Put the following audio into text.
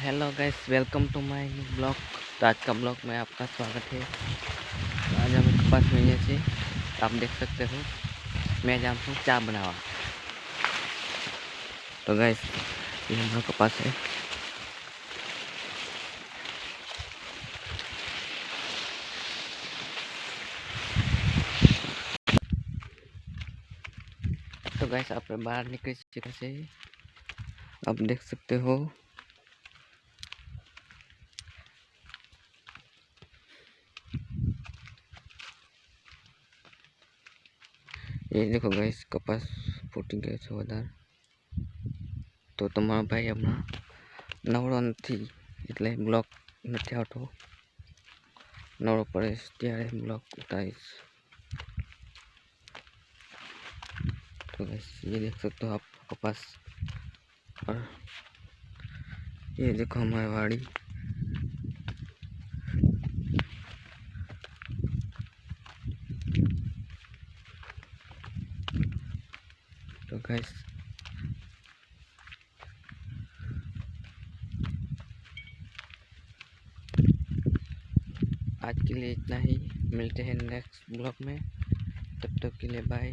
Hello guys welcome to my blog तो आज का ब्लॉग में आपका स्वागत है। तो आज हम पास में से आप देख सकते हो, मैं जानता हूँ क्या बनावा तो गाइस ये हमारा कपास है। तो गैस आप बाहर निकल से आप देख सकते हो। ये देखो गाइस कपास ફૂટી ગયો છે વધારે તો તમારા ભાઈ હમણાં નવરો નથી એટલે બ્લોક નથી આવતો નવરો પડે ત્યારે બ્લોક ઉતારીશ तो गैस ये देख सकते हो आप कपास और ये देखो हमारी वाड़ी तो गैस आज के लिए इतना ही। मिलते हैं नेक्स्ट ब्लॉग में। तब तक के लिए बाय